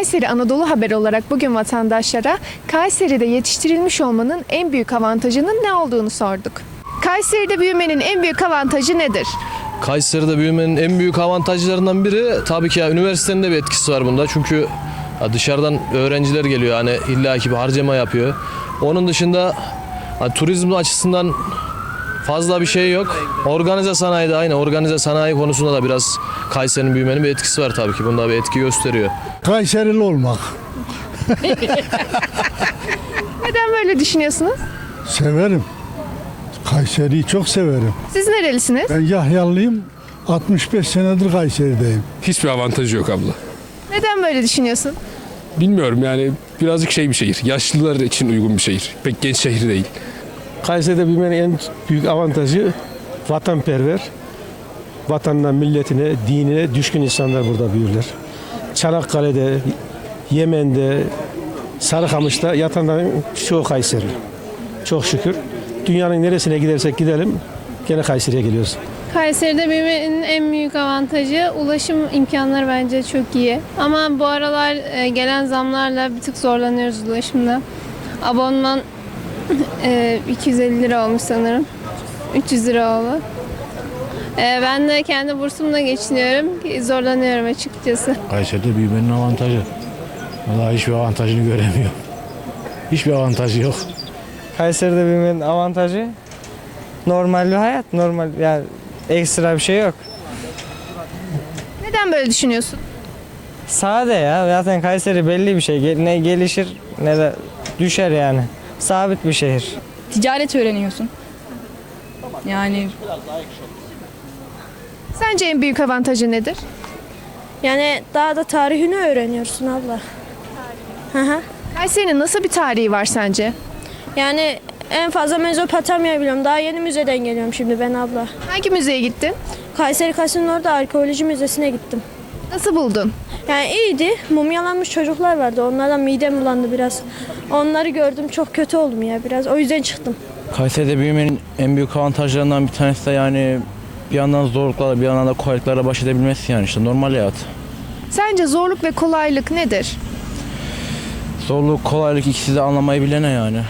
Kayseri Anadolu Haber olarak bugün vatandaşlara Kayseri'de yetiştirilmiş olmanın en büyük avantajının ne olduğunu sorduk. Kayseri'de büyümenin en büyük avantajı nedir? Kayseri'de büyümenin en büyük avantajlarından biri tabii ki ya üniversitenin de bir etkisi var bunda. Çünkü ya dışarıdan öğrenciler geliyor hani illaki bir harcama yapıyor. Onun dışında hani turizm açısından fazla bir şey yok. Organize sanayide aynı organize sanayi konusunda da biraz Kayseri'nin büyümenin bir etkisi var tabii ki. Bunda bir etki gösteriyor. Kayserili olmak. Neden böyle düşünüyorsunuz? Severim. Kayseri'yi çok severim. Siz nerelisiniz? Ben Yahyalıyım. 65 senedir Kayseri'deyim. Hiçbir avantajı yok abla. Neden böyle düşünüyorsun? Bilmiyorum yani birazcık şey bir şehir. Yaşlılar için uygun bir şehir. Pek genç şehir değil. Kayseri'de büyümenin en büyük avantajı vatanperver. Vatanına, milletine, dinine düşkün insanlar burada büyürler. Çanakkale'de, Yemen'de, Sarıkamış'ta yatanların çoğu Kayseri. Çok şükür. Dünyanın neresine gidersek gidelim gene Kayseri'ye geliyoruz. Kayseri'de büyümenin en büyük avantajı ulaşım imkanları bence çok iyi. Ama bu aralar e, gelen zamlarla bir tık zorlanıyoruz ulaşımda. Abonman e, 250 lira olmuş sanırım. 300 lira oldu. E, Ben de kendi bursumla geçiniyorum. Zorlanıyorum açıkçası. Kayseri'de büyümenin avantajı. Vallahi hiçbir avantajını göremiyorum. Hiçbir avantajı yok. Kayseri'de büyümenin avantajı normal bir hayat. Normal yani ekstra bir şey yok. Neden böyle düşünüyorsun? Sade ya. Zaten Kayseri belli bir şey. Gel- Ne gelişir ne de düşer yani. Sabit bir şehir. ticaret öğreniyorsun. Yani Sence en büyük avantajı nedir? Yani daha da tarihini öğreniyorsun abla. Hı hı. Kayseri'nin nasıl bir tarihi var sence? Yani en fazla Mezopotamya biliyorum. Daha yeni müzeden geliyorum şimdi ben abla. Hangi müzeye gittin? Kayseri Kası'nın orada arkeoloji müzesine gittim. Nasıl buldun? Yani iyiydi. Mumyalanmış çocuklar vardı. Onlardan midem bulandı biraz. Onları gördüm. Çok kötü oldum ya biraz. O yüzden çıktım. Kayseri'de büyümenin en büyük avantajlarından bir tanesi de yani bir yandan zorluklarla bir yandan da kolaylıklarla baş edebilmesi yani işte normal hayat. Sence zorluk ve kolaylık nedir? Zorluk, kolaylık ikisi de anlamayı bilene yani.